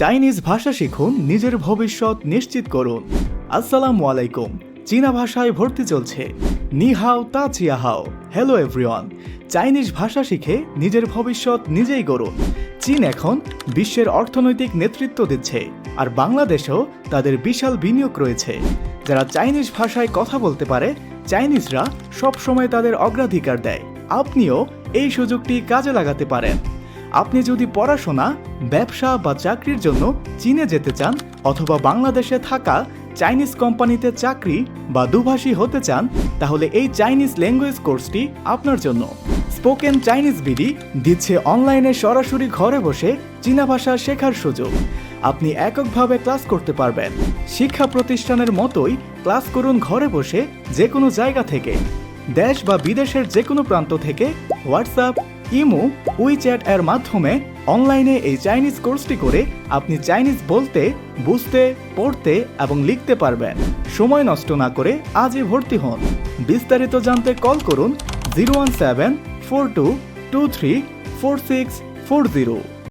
Chinese ভাষা শিখুন, নিজের ভবিষ্যৎ নিশ্চিত করুন। আসসালামু আলাইকুম। চীনা ভাষায় ভর্তি চলছে। নিহাও তা চিয়া হাও। হ্যালো এভরিওয়ান চাইনিজ ভাষা শিখে নিজের ভবিষ্যৎ নিজেই গড়ুন। চীন এখন বিশ্বের অর্থনৈতিক নেতৃত্ব দিচ্ছে, আর বাংলাদেশেও তাদের বিশাল বিনিয়োগ রয়েছে। যারা চাইনিজ ভাষায় কথা বলতে পারে, চাইনিজরা সবসময় তাদের অগ্রাধিকার দেয়। আপনিও এই সুযোগটি কাজে লাগাতে পারেন। আপনি যদি পড়াশোনা, ব্যবসা বা চাকরির জন্য চীনে যেতে চান অথবা বাংলাদেশে থাকা চাইনিজ কোম্পানিতে চাকরি বা দুভাষী হতে চান, তাহলে এই চাইনিজ ল্যাঙ্গুয়েজ কোর্সটি আপনার জন্য। স্পোকেন চাইনিজ বিডি দিচ্ছে অনলাইনে সরাসরি ঘরে বসে চীনা ভাষা শেখার সুযোগ। আপনি এককভাবে ক্লাস করতে পারবেন। শিক্ষা প্রতিষ্ঠানের মতোই ক্লাস করুন ঘরে বসে যে কোনো জায়গা থেকে। দেশ বা বিদেশের যে কোনো প্রান্ত থেকে হোয়াটসঅ্যাপ ইমো উইচ্যাট এর মাধ্যমে অনলাইনে এই চাইনিজ কোর্সটি করে আপনি চাইনিজ বলতে, বুঝতে, পড়তে এবং লিখতে পারবেন। সময় নষ্ট না করে আজই ভর্তি হন। বিস্তারিত জানতে কল করুন zero one seven four two two three four six four zero.